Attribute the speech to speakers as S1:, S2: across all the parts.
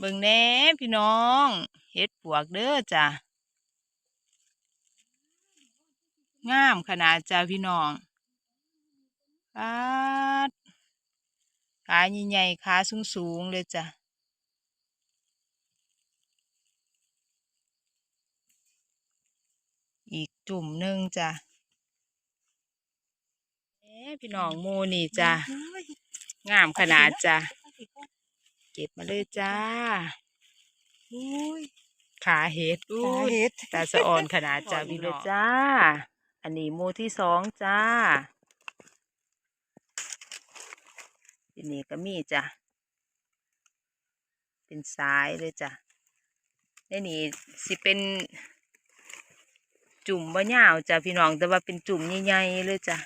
S1: เบิ่งแหน่พี่น้องเฮ็ดปวกเด้อจ้ะงามขนาดจ้ะพี่น้องปาดขาใหญ่ๆขาสูงๆเลยจ้ะอีกจุ่มหนึ่งจ้ะแหน่พี่น้องหมูนี่จ้ะงามขนาดจ้ะเก็บมาเลยจ้า
S2: อุ้ย
S1: ขาเห็ดอู้
S2: ตายเห็ด
S1: ตาสะอ่อนขนาดจ้า
S2: สะอ่อน
S1: พี่
S2: เนาะ
S1: เลยจ้า อันนี้หมูที่สองจ้าทีนี้ก็มีจ้ะเป็นสายเลยจ้ะในนี่สิเป็นจุ่มบ่ยาวจ้ะพี่น้องแต่ว่าเป็นจุ่มใหญ่ๆเลยจ้ะ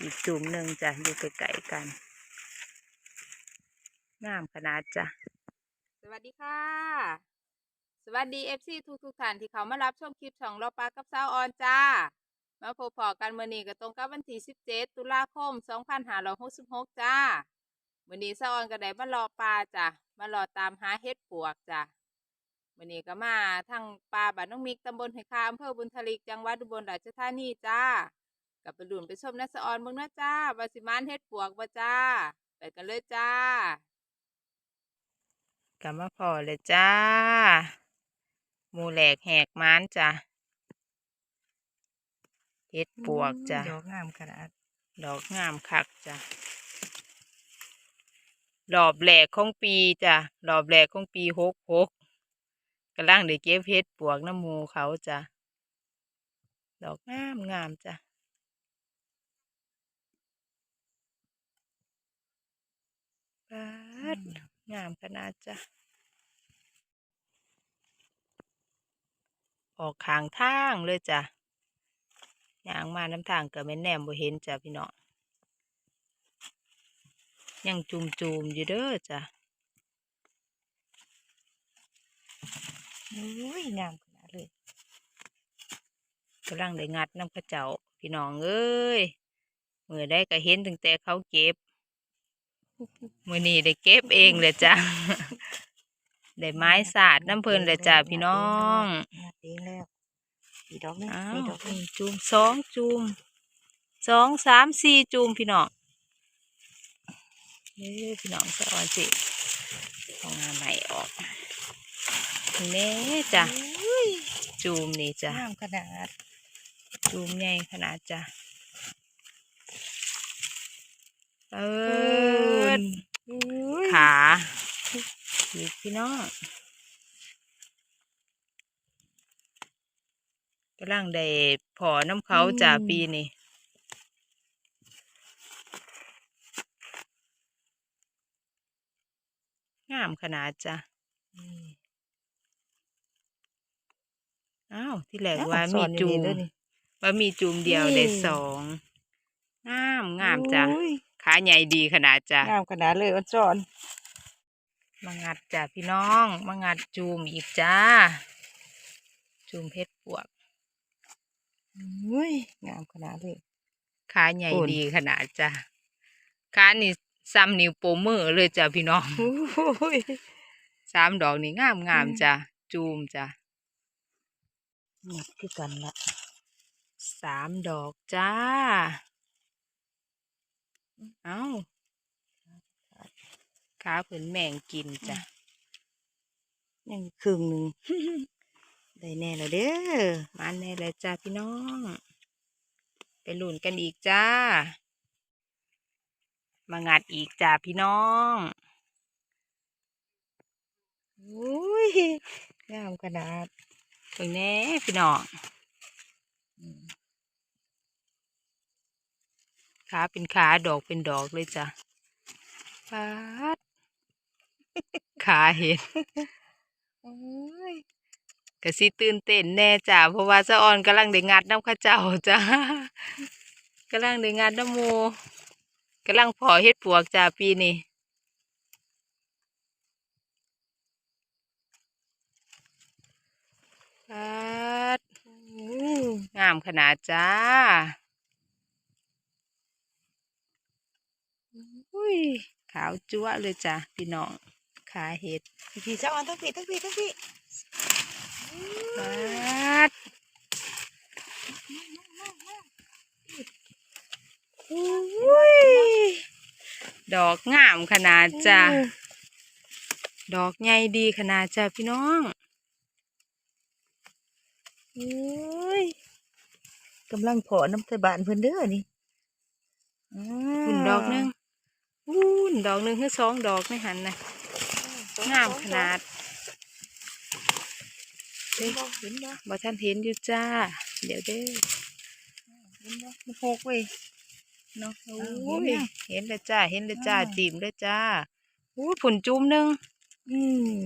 S1: อีกจุ่มหนึ่งจ้ะอยู่ใกล้ๆกัน งามขนาดจ้ะ สวัสดีค่ะ สวัสดีเอฟซีทุกทุกท่านที่เขามารับชมคลิปช่องเราปลากับสาวออนจ้า มาพบพอกันมื่อนี้ก็ตรงกับวันที่17 ตุลาคม 2566 จ้ามื่อนี้สาวออนก็ได้มารอปลาจ้ะ มารอตามหาเห็ดปวกจ้ะมื่อนี้ก็มาทางปลาบ้านน้องมิกตำบลหอยคาอำเภอบุญทลิกจังหวัดอุบลราชธานีจ้ากับไปลุ่นไปชมนะสาวออนเบิ่งนะจ้าว่าสิมานเห็ดปวกบ่จ้า ไปกันเลยจ้า กลับมาพอเลยจ้าหมูแหลกแหกม้านจ้ะเฮ็ดปวกจ้ะ
S2: ดอกงามขนาด
S1: ดอกงามคักจ้ะรอบแหลกของปีจ้ะรอบแหลกของปีหกหกกำลังได้เก็บเฮ็ดปวกน้ำหมูเขาจ้ะดอกงามงามจ้ะปาด งามขนาดจ้ะ ออกขางทางเลยจ้ะย่างมาน้ำทางก็ไม่แนมบ่เห็นจ้ะพี่น้อง ยังจุมจูมๆอยู่เด้อจ้ะ
S2: อุ้ยงามขนาดเลย
S1: กำลังได้งัดน้ำเข้าเจ้าพี่น้องเอ้ยมือได้ก็เห็นตั้งแต่เขาเก็บ มือนี้ได้เก็บเองเลยจ้ะได้ไม้สาดน้ำเพลินเลยจ้ะพี่น้อง
S2: งัดเองแล้วอีกดอกหนึง
S1: อ้า
S2: อี
S1: ว
S2: กดอกหนึง
S1: นี่จูมสองจูมสองสามสี่จูมพี่น้องเฮ้ยพี่น้องสะออนสิเอางาใหม่ออกเน่จ้ะ
S2: อุ้ย
S1: จูมนี่จ้ะ
S2: งามขนาด
S1: จูมใหญ่ขนาดจ้ะ เปิด
S2: อุ้ย
S1: ขาอีกพี่น้องกำลังได้พอน้ำเขาจ้ะปีนี้งามขนาดจ้ะ
S2: นี่
S1: อ้าว ที่แรก
S2: อ้
S1: ว่า
S2: ส
S1: มี
S2: อนอยู่
S1: จู
S2: นี่
S1: ม
S2: เด้อนี่
S1: ว่ามีจูมเดียว
S2: นี่
S1: ได้สอง งามงามจ้ะ
S2: อุ้ย
S1: ขาใหญ่ดีขนาดจ้ะ
S2: งามขนาดเลยอันสอน
S1: มางัดจ้ะพี่น้องมางัดจูมอีกจ้า จูมเพชรปวก
S2: อุ้ยงามขนาดเลย
S1: ขาใหญ่
S2: โอน
S1: ดีขนาดจ้ะขานี่ซ้ำนิ้วโป้งมือเลยจ้ะพี่น้อง
S2: อุ้ย
S1: สามดอกนี่งามงาม
S2: อืม
S1: จ้ะจูมจ้ะ
S2: นี่คือกันละ
S1: สามดอกจ้า เอ้าขาเผืนแมงกินจ้ะ
S2: ยังอีกครึ่งหนึ่งได้แน่แล้วเด้อ
S1: มาแน่เลยจ้าพี่น้อง ไปลุ่นกันอีกจ้า มางัดอีกจ้าพี่น้อง
S2: อุ้ยงามขนาด
S1: เพิ่งแน่พี่น้อง ขาเป็นขาดอกเป็นดอกเลยจ้ะปาดขาเห็น
S2: อุ้ย
S1: กะสิตื่นเต้นแน่จ้ะเพราะว่าสะออนกำลังได้งัดน้ำข้าเจ้าจ้ะกำลังได้งัดน้ำหมูกำลังเพอเฮ็ดปวกจ้ะปีนี้ปาด
S2: อุ้ย
S1: งามขนาดจ้า ยขาวจั๊วะเลยจ้ะพี่น้องขาเห็ด
S2: พี่สาวอันทั้งพี่ทั้งพี่ทั้งพี่
S1: บาดอุ้ยดอกงามขนาดจ้ะดอกใหญ่ดีขนาดจ้ะพี่น้อง
S2: โอ้ยกำลังเพาะน้ำตะบานเพิ่นเด้อนี่อ่า
S1: หุ่นดอกหนึง หุ่นดอกหนึงคือสองดอกไม่หันนะงามขนาด
S2: เห็นบ่เห็นบ่
S1: บ่ท่านเห็นอยู่จ้า เดี๋ยวเด้อ
S2: เห็นบ่มันหกเว้ยเนาะ
S1: โอ้
S2: โอ้
S1: ย
S2: ย
S1: เห็นเลยจ้า เห็นเลยจ้า
S2: อ่า
S1: จิ๋มเลยจ้าอู้ผุ่นจุ่มหนึง
S2: อืม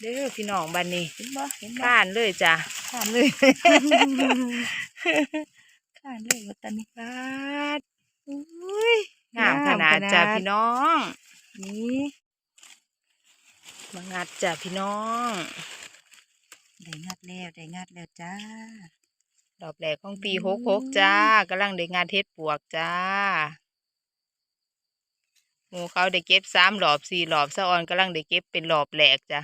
S1: เด้อพี่น้องบ้านนี้
S2: เห็นบ่เห็นบ่
S1: ข้านเลยจ้า
S2: ข้านเลยข้านเลยว่าตอนนี้
S1: บาด
S2: อุ้ย
S1: งามขนาดจ้าพี่น้อง
S2: นี่
S1: มางัดจ้าพี่น้อง
S2: ได้งัดแล้วได้งัดแล้วจ้า
S1: ดอกแรกของปี
S2: อืม
S1: หกหกจ้ากำลังได้งานเทศปวกจ้าหมูเขาได้เก็บสามหลอบสี่หลอบสะออนกำลังได้เก็บเป็นหลอบแหลกจ้ะ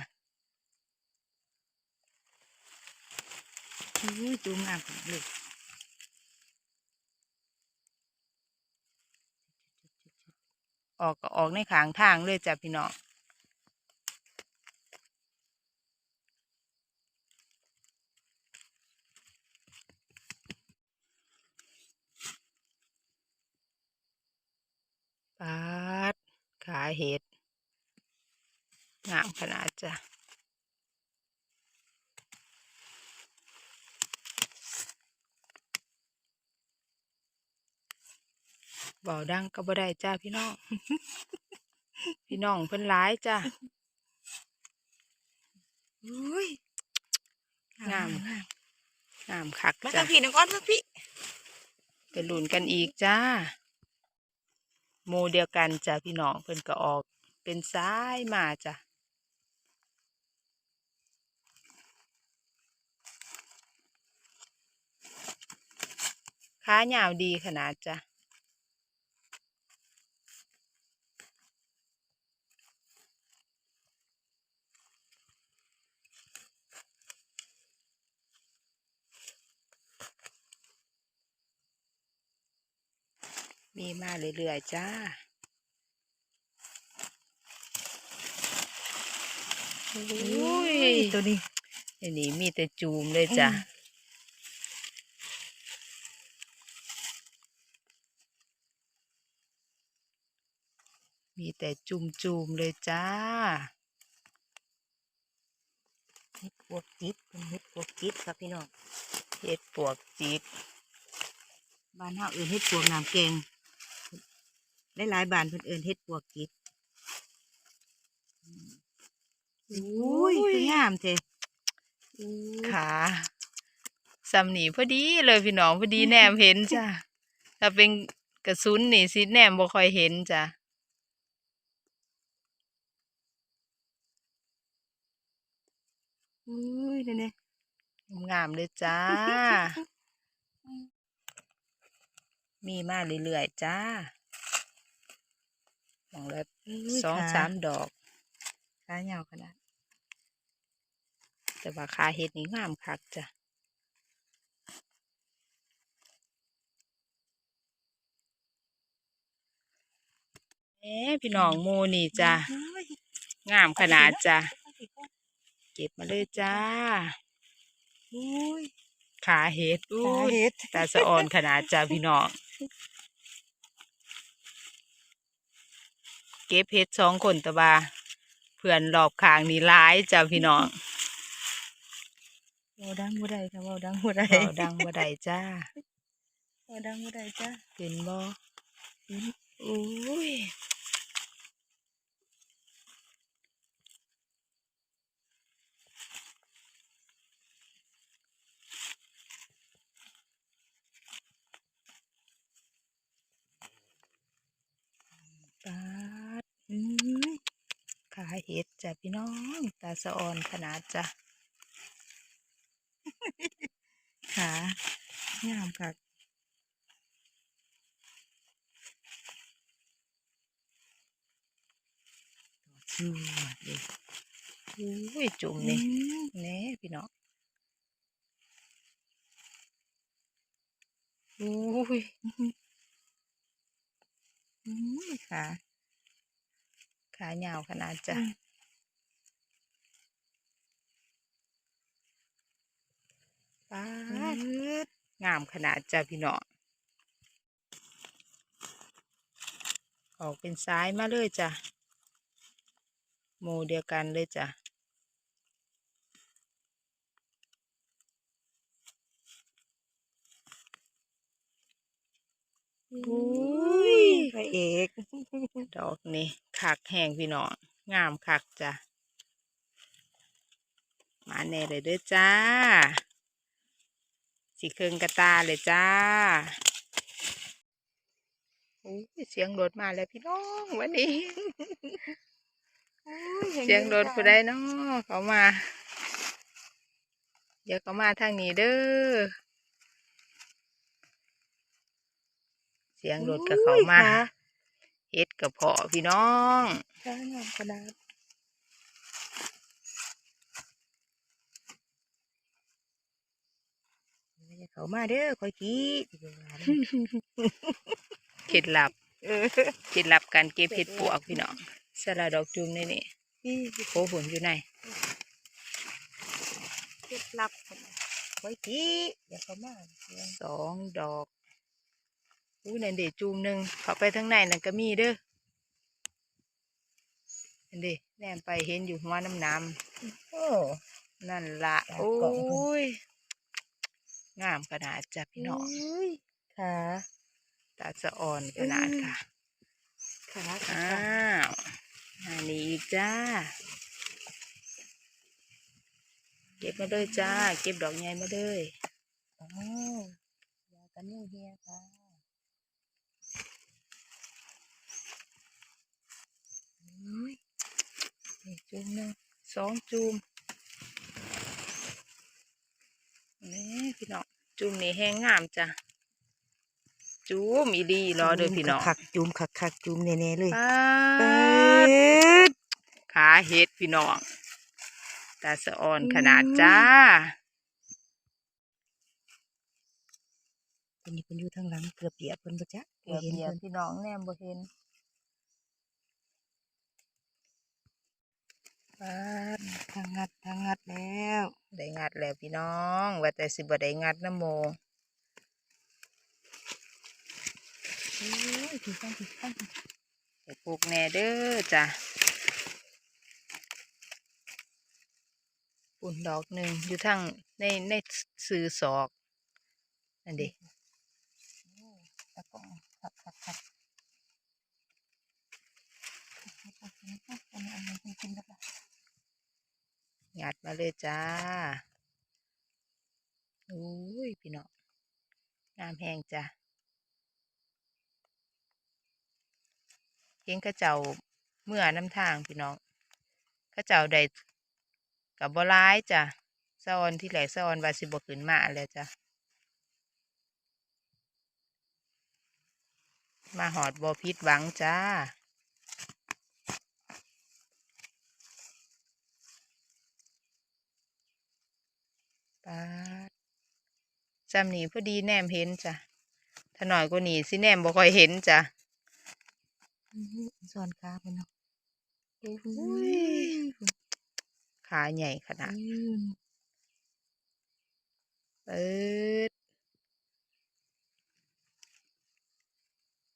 S2: อุ้ยจูงงามขนาดเลย
S1: ออกก็ออกในขางทางเลยจ้ะพี่น้องปาดขาเห็ดงามขนาดจ้ะ เบาดังก็บ่ได้จ้าพี่น้อง พี่น้องเพิ่นร้ายจ้า
S2: อุ้ย
S1: งามงามคัก
S2: มา
S1: จ้า
S2: ทางพี่น้องอ้อนทางพี่
S1: ไปลุ้นกันอีกจ้าโมเดียวกันจ้าพี่น้องเพิ่นก็ออก เป็นซ้ายมาจ้ะขายาวดีขนาดจ้ะ มีมาเรื่อยๆจ้าโอ้ย
S2: ตัวนี้
S1: อันนี้มีแต่จูมเลยจ้ะ
S2: อืม
S1: มีแต่จุมจูมๆเลยจ้า
S2: เฮ็ดปวกจิตเป็นเฮ็ดปวกจิตครับพี่น้อง
S1: เฮ็ดปวกจิต
S2: บ้านเฮาเอิ้นเฮ็ดปวกน้ำแกง หลายๆบ้านเพิ่นเอิ้นเฮ็ดปวกจิตอุ้ยคืองามแท้
S1: ขาสำนีพอดีเลยพี่น้องพอดีแนมเห็นจ้ะถ้าเป็นกระสุนนี่สิแนมบ่ค่อยเห็นจ้ะ
S2: อุ้ยนี่ๆ
S1: งามๆเลยจ้า มีมาเรื่อยๆจ้าห มองละ
S2: ย
S1: สอง
S2: ข
S1: สามดอก
S2: ขายาวขนาด
S1: แต่ว่าขาเห็ดนี่งามคักจ้ะเอ๊ะพี่น้องโมนี่จ้ะ
S2: อุ้ย
S1: งามขนาดจ้ะเก็บมาเลยจ้า
S2: อุ้ย
S1: ขาเห็ดอู้
S2: ขายเฮ็ด
S1: ตาสะอ่อนขนาดจ้าพี่น้อง เก็บเห็ดสองคนตะบาเพื่อนรอบข้างนี่ร้ายจ้าพี่น้อง
S2: เบาดังบ่ได้ค่ะเบาดังบ่ได้
S1: เบาดังบ่ได้จ้า
S2: เบาดังบ่ได้จ้า
S1: เห็นบ่
S2: เห็น
S1: อุ้ยปาด
S2: อืม
S1: ขาเห็ดจ้ะพี่น้อง ตาสะอ่อนขนาดจ้ะ
S2: ขางามค่ะสอืมดี
S1: อุ้ยจุ่มนี่แหน่พี่น้องอุ้ยอุ้ย ขาขายาวขนาดจ้ะป้าดงามขนาดจ้ะพี่น้องออกเป็นซ้ายมาเลยจ้ะโมเดียวกันเลยจ้ะ
S2: อุ้ยพระเอก
S1: ดอกนี่ คักแห้งพี่น้องงามคักจ้ะมาแน่เลยเด้อจ้า สีเคืองกระตาเลยจ้าโอ้ยเสียงรถมาแล้วพี่น้องวันนี้ เสียงรถผู้ใดเนาะเขามา เดี๋ยวเขามาทางนี้เด้อ เสียงรถกับเขามา เฮ็ดกับพ่อพี่น้อง
S2: ข้างามขนาดอย่าเขามาเด้อคอยกี้สิไปว่าเด้อ
S1: เคล็ดลับ
S2: เออ
S1: เคล็ดลับการเก็บเห็ดปวกพี่น้องสลัดดอกจูมนี่นี่
S2: พี่
S1: โคหุ่นอยู่ไหน
S2: เคล็ดลับคอยกี้อย่าเขามาเสียง
S1: สองดอก อู้นั่นเดจูมหนึ่งเขาไปทางไหนนั่นก็มีเด้อนั่นเดแนมไปเห็นอยู่หัวน้ำน้
S2: โอ้ำ
S1: นั่นละ
S2: จาก
S1: โอ้
S2: กล่องเพิ่น
S1: ยงามขนาดจ้ะพี่น้อง
S2: อุ้ยขา
S1: ตาสะอ่อนขนาดค่ะ
S2: ขาขา
S1: อ้า
S2: ขาว
S1: อันนี้อีกจ้าเก็บมาเลยจ้า เก็บดอกใหญ่มาเลย
S2: อ๋ออย่ากันยุ่งเฮียค่ะอุ้ย
S1: นี่จูมหนึ่งสองจูมนี่พี่น้องจูมนี่แห้งงามจ้ะจูมอีดีรอเด้อพี่น้อง
S2: คักๆจุ่มคักคักๆจุ่มแน่ๆเลย
S1: ป๊า
S2: เปิ
S1: ด
S2: ด
S1: ขาเห็ดพี่น้องตาสะอ่อนขนาดจ้า
S2: คนนี้เพิ่นอยู่ทางหลังเกือบเหยียบเพิ่นบ่จ๊ะ
S1: เกือบ
S2: เห็น
S1: เหยียบ
S2: เพิ่น
S1: พี่น้องแนมบ่เห็น
S2: ปาดทางงัดทางงัดแล้ว
S1: ได้งัดแล้วพี่น้องว่าแต่สิบ่ได้งัดน้ำโม
S2: โอ้ยพี่ฟังพี่ฟัง
S1: ให้ปลูกแน่เด้อจ้ะปุ่นดอกหนึ่งอยู่ทางในในซื้อศอกนั่นดิ
S2: ตะกองคักคักคักอันนี้อันนี้กินแล้วล่ะ
S1: งัดมาเลยจ้าอุ้ยพี่น้องงามแหงจ้ะเห็นข้าเจ้าเมื่อน้ำทางพี่น้องข้าเจ้าได้กับบ่ร้ายจ้ะซอนที่แหลกซอนวาสิบ่ขึ้นมาแล้วจ้ะมาหอดบ่พิดหวังจ้า ปาดจำนี่พอดีแนมเห็นจ้ะถ้าหน่อยกว่านี้สิแนมบ่ค่อยเห็นจ้ะ
S2: อื้อหือสอนขาเพิ่นเนาะโอ้
S1: อุ้
S2: ย
S1: ยขาใหญ่ขนาด
S2: อืม
S1: เปิด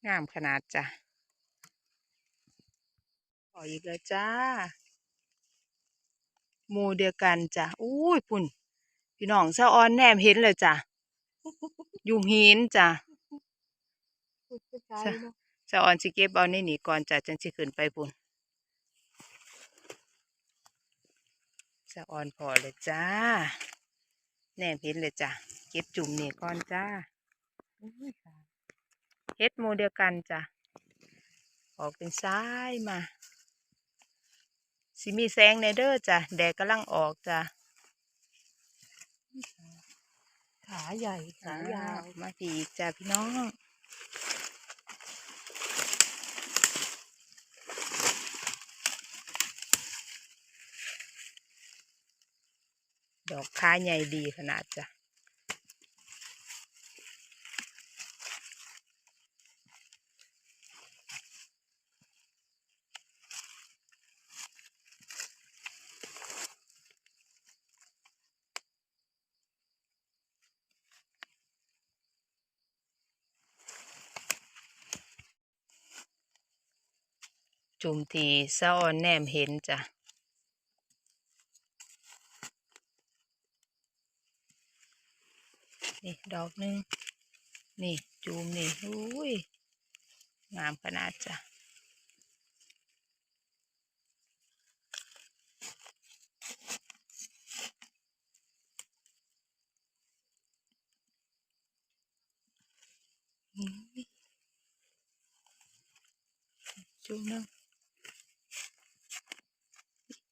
S1: งามขนาดจ้ะขออีกแล้วจ้าหมูเดียวกันจ้ะ อุ้ยปุ่น พี่น้องเศร้าออนแนมเห็นเลยจ้ะอยู่หินจ้ะ
S2: พูดช้าๆเนาะ
S1: เศร้าออนสิเก็บเอาในนี่ก่อนจ้ะจังสิขึ้นไปปุ่นเศร้าออนพอเลยจ้าแนมเห็นเลยจ้ะเก็บจุ่มนี่ก่อนจ้า
S2: อุ้ยขา
S1: เฮ็ดโมเดียวกันจ้ะออกเป็นซ้ายมาสิมีแสงในเด้อจ้ะแดดกำลังออกจ้ะ
S2: ขาใหญ่ขายาว
S1: มาอีจ้าพี่น้อง ดอกขาใหญ่ดีขนาดจ้ะ จุ่มทีสะออนแนมเห็นจ้ะนี่ ดอกหนึ่งนี่ จูมนี่อุ้ย งามขนาดจ้ะจูมนึง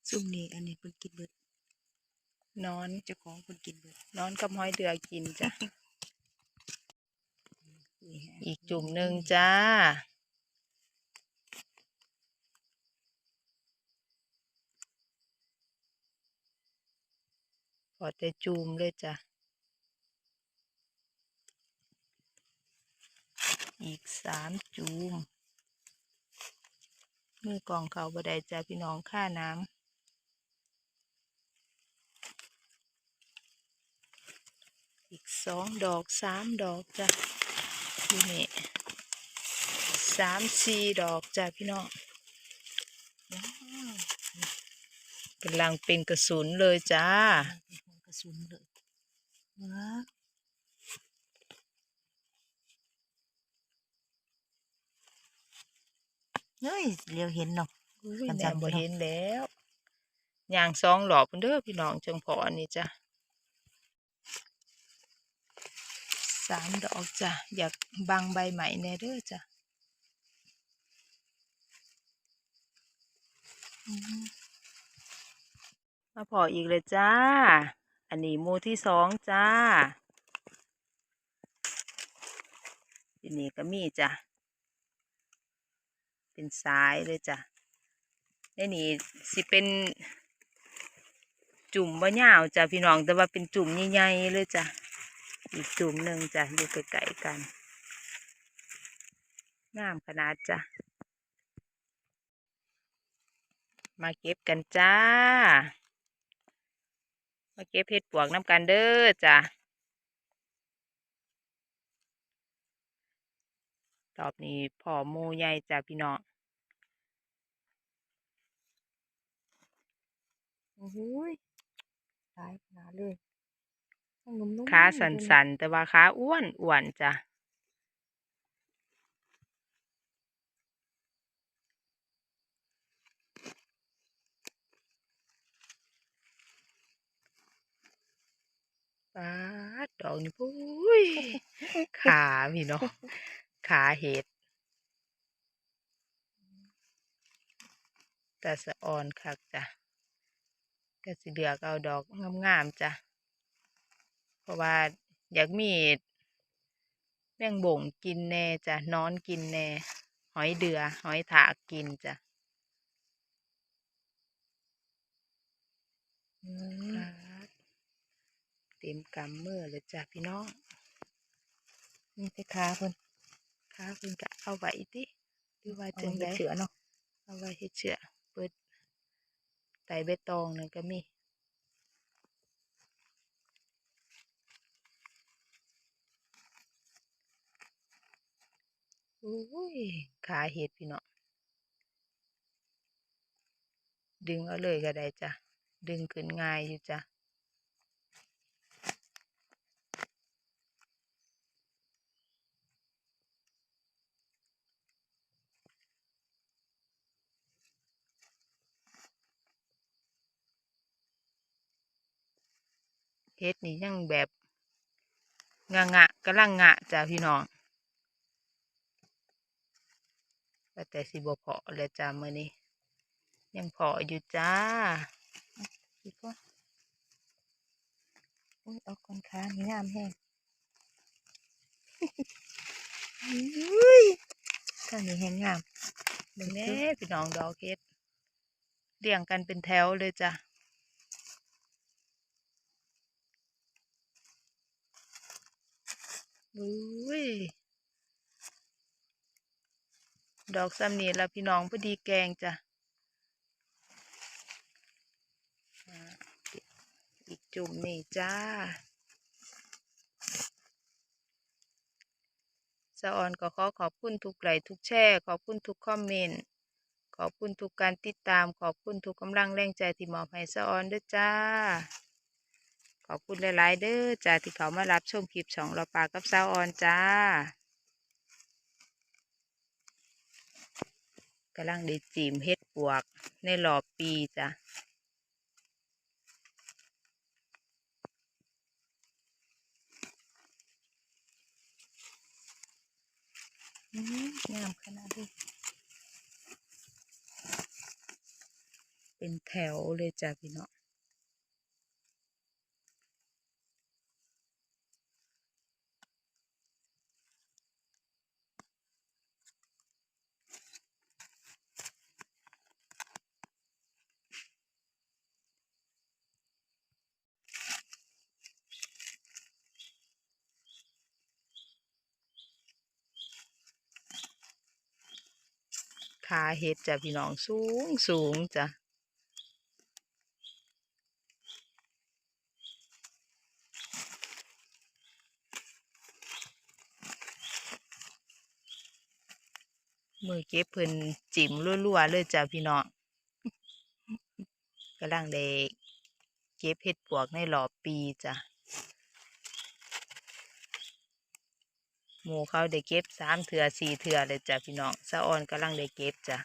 S2: ซุ่มนี่อันนี้เพิ่นกินเบิด
S1: นอน
S2: เจ้าของเพิ่นกินเบิด
S1: นอนกับห้อยเดือกินจ้ะอีกจุ่มหนึ่งจ้าพอแต่จูมเลยจ้ะ อีกสามจูมมือกองเขาบ่ได้จ้ะพี่น้องค่าน้ำ อีกสองดอกสามดอกจ้ะที่นี่สามสี่ดอกจ้ะพี่น้อง
S2: ว้าว
S1: กำลังเป็นกระสุนเลยจ้า
S2: เป็นหัวกระสุนเลยว้าวเฮ้ยเรียวเห็นเนาะ
S1: อุ้ย
S2: กัน
S1: แน
S2: จ้ะ
S1: มบ่
S2: พี่น้อง
S1: เห็นแล้วย่างสองหลอบพุ่นเด้อพี่น้องจังพออันนี้จ้ะ สามดอกจ้ะ อยากบังใบใหม่แน่เด้อจ้ะมาพออีกเลยจ้า อันนี้มูที่สองจ้าทีนี้ก็มีจ้ะ เป็นสายเลยจ้ะในนี่สิเป็นจุ่มบ่ยาวจ้ะพี่น้องแต่ว่าเป็นจุ่มใหญ่ๆเลยจ้ะ อีกจุ่มหนึ่งจ้ะอยู่ไกลๆกันงามขนาดจ้ะ มาเก็บกันจ้า มาเก็บเห็ดปวกน้ำกันเด้อจ้ะรอบนี้พอหมูใหญ่จ้ะพี่น้อง
S2: โอ้ยตายขนาดเลย
S1: ขาส
S2: เลยนะั่
S1: นๆแต่ว่าขาอ้วนอ้วนจ้ะปาดอกนี่ปุ้ยขาพี่เนาะขาเห็ดแต่สะอ่อนคักจ้ะก็สิเลือกเอาดอกงามๆจ้ะ ราะว่าอยากมีแมงบ่งกินแน่จ้ะนอนกินแน่หอยเดือ หอยถากกินจ้ะ
S2: อืม
S1: ปาดเต็มกำมือเลยจ้ะพี่น้อง
S2: นี่แต่ขาเพิ่น
S1: ค้าเพิ่นก็เอาไว้ติหรือว่า
S2: เอา
S1: จัง
S2: ไว้
S1: ได
S2: เชือเนาะ
S1: เอาไว้เฮ็ดเชือกเปิดไตใบตองนั่นก็มี อุ้ยขาเห็ดพี่น้องดึงเอาเลยก็ได้จ้ะ ดึงขึ้นง่ายอยู่จ้ะเฮ็ดนี่ยังแบบงะงะกำลังงะจ้ะพี่น้อง แต่สิบพอแล้วจ้ามื่อนี้ ยังพออยู่จ้า
S2: อีกก็อุ้ยเอาก่อนค้ามีน้ำแห้งอุ้ยท่านี้แห้งงาม
S1: เบิ่แม่พี่น้องดอกเฮ็ดเรียงกันเป็นแถวเลยจ้ะอุ้ย ดอกซ้ำนี่ละพี่น้องพอดีแกงจ้ะอีกจุ่มนี่จ้าสะออนก็ขอขอบคุณทุกไลค์ทุกแชร์ขอบคุณทุกคอมเมนต์ขอบคุณทุกการติดตามขอบคุณทุกกำลังแรงใจที่มอบให้สะออนด้วยจ้า ขอบคุณหลาย ๆ เด้อจ้าที่เขามารับชมคลิปช่องเราปากับสาวออนจ้า กำลังได้จีมเฮ็ดปวกในหลอบปีจ้ะอื้องามขนาดนี้เป็นแถวเลยจ้ะพี่เนาะ เห็ดจ้ะพี่น้องสูงสูงจ้ะมือเก็บเพิ่นจิ้มรัวๆเลยจ้ะพี่น้องกำลังได้เก็บเห็ดปวกในรอบปีจ้ะ หมูเขาได้เก็บสามเถื่อสี่เถื่อเลยจ้ะพี่น้องสะออนกำลังได้เก็บจ้ะ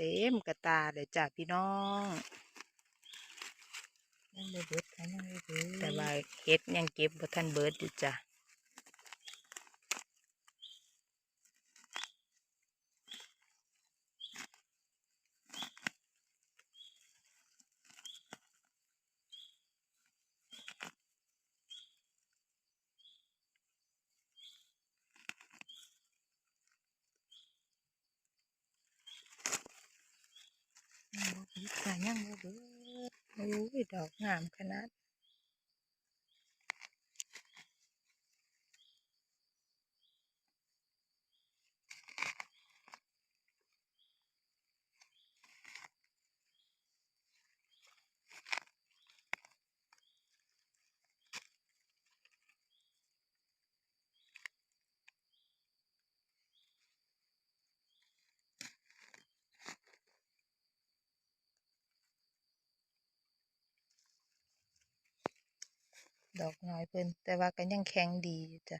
S1: เต็มกระตาเลยจ้ะพี่น้อง
S2: ยังไม่เบิดค่ะยังไม่เบิด
S1: แต่ว่าเฮ็ดยังเก็บบ่ทันเบิดอยู่จ้ะ
S2: ยังบ่เบิดค่ะยังบ่เบิด
S1: โอ้ยดอกงามขนาด ดอกน้อยเพิ่นแต่ว่าก็ยังแข็งดีอยู่จ้ะ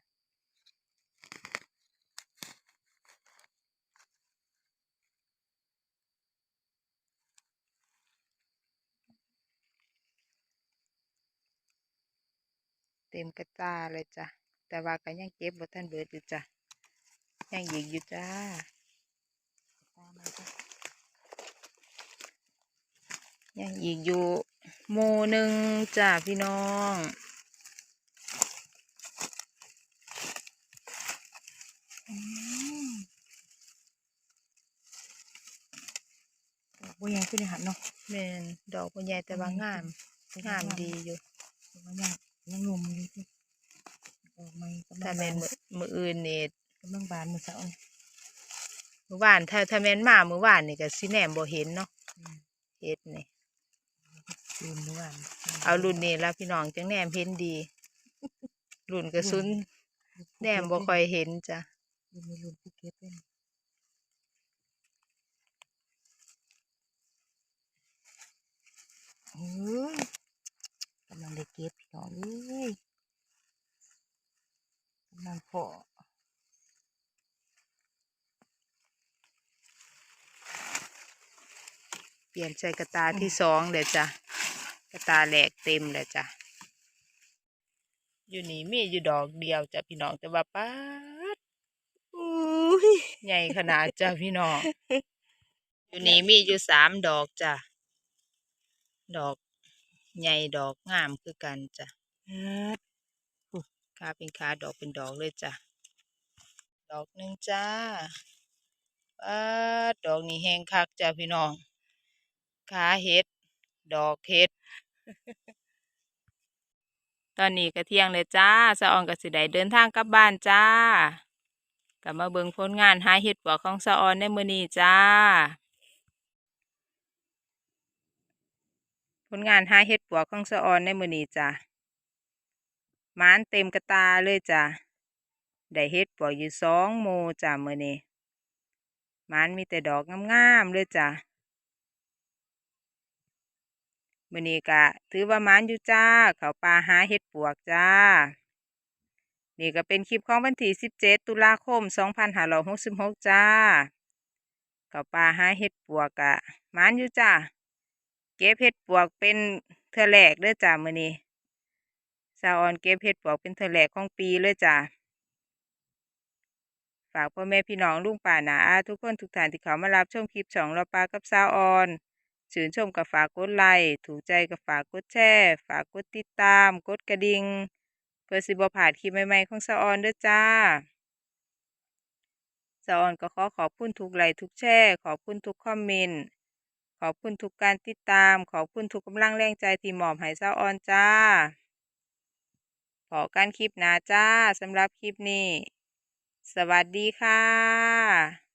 S1: เต็มกระตาเลยจ้ะ แต่ว่าก็ยังเก็บบ่ทันเบิดอยู่จ้ะ ยังอีกอยู่จ้า
S2: ตามมาจ้ะ
S1: ยังอีกอยู่หมู่หนึ่งจ้าพี่น้อง
S2: อืมดอก บัวใหญ่ขึ้นเลยหันเนาะ
S1: แม่นดอกบ่ใหญ่แต่ว่างามงามดีอยู่
S2: แต่ว่ายังยังงมอยู่สิดอกไม้กำลั
S1: ถ้างแม่น
S2: บาน
S1: มือมืออื่นนี่
S2: กำลังบานมือเสาร์
S1: มื้อวานถ้าถ้าแม่นมามื้อวานนี่ก็สิแหนมบ่เห็นเนาะ
S2: อืม
S1: เฮ็ดนี่
S2: ลืมเมื่อวาน
S1: เอารุ่นนี้ละพี่น้องจังแหนมเห็นดีรุ่นกระสุนแหนมบ่ค่อยเห็นจ้ะ
S2: ยังมีรุ่นภูเก็ตด้วยนเฮ้ยกำลังได้เก็บพี่น้องเอ้ยกำลังพาะ
S1: เปลี่ยนใส่กระตาที่สองเลยจ้ะกระตาแหลกเต็มเลยจ้ะอยู่นี่มีอยู่ดอกเดียวจ้ะพี่น้องแต่ว่าป้า ใหญ่ขนาดจ้ะพี่น้อง อยู่นี่มีอยู่สามดอกจ้ะ ดอกใหญ่ดอกงามคือกันจ้ะ
S2: เอิ้น
S1: ขาเป็นขาดอกเป็นดอกเลยจ้ะ ดอกหนึ่งจ้าป้าดดอกนี้แหงคักจ้ะพี่น้องขาเห็ด ดอกเห็ด ตอนนี้ก็เที่ยงเลยจ้าสะออนก็สิได้เดินทางกลับบ้านจ้า กลับมาเบิ่งผลงานหาเห็ดปวกของสะออนในมือนี้จ้า ผลงานหาเห็ดปวกของสะออนในมือนี้จ้ามานเต็มกระตาเลยจ้าได้เห็ดปวกอยู่สองโมจ้ามือนี้มานมีแต่ดอกงามๆเลยจ้ามือนี้ก็ถือว่ามานอยู่จ้า เขาป่าหาเห็ดปวกจ้า นี่ก็เป็นคลิปของวันที่ 17 ตุลาคม 2566 จ้าเขาป่าหาเห็ดปวกกะมานอยู่จ้า เก็บเห็ดปวกเป็นเทอแรกเด้อจ้ามือนี้สาวออนเก็บเห็ดปวกเป็นเทอแรกของปีเลยจ้า ฝากพ่อแม่พี่น้องลุงป่าหนาอาทุกคนทุกท่านที่เขามารับชมคลิปช่องเราปลากับสาวออนชื่นชมกับฝากกดไลค์ ถูกใจกับฝากกดแชร์ ฝากกดติดตาม กดกระดิ่ง เพื่อสิบผ่าดคลิปใหม่ๆของสะออนเด้อจ้าสะออนก็ขอขอบคุณทุกไลค์ทุกแชร์ขอบคุณทุกคอมเมนต์ขอบคุณทุกการติดตาม ขอบคุณทุกกำลังแรงใจที่หมอบให้สะออนจ้าพอกันคลิปหนาจ้าสำหรับคลิปนี้ สวัสดีค่ะ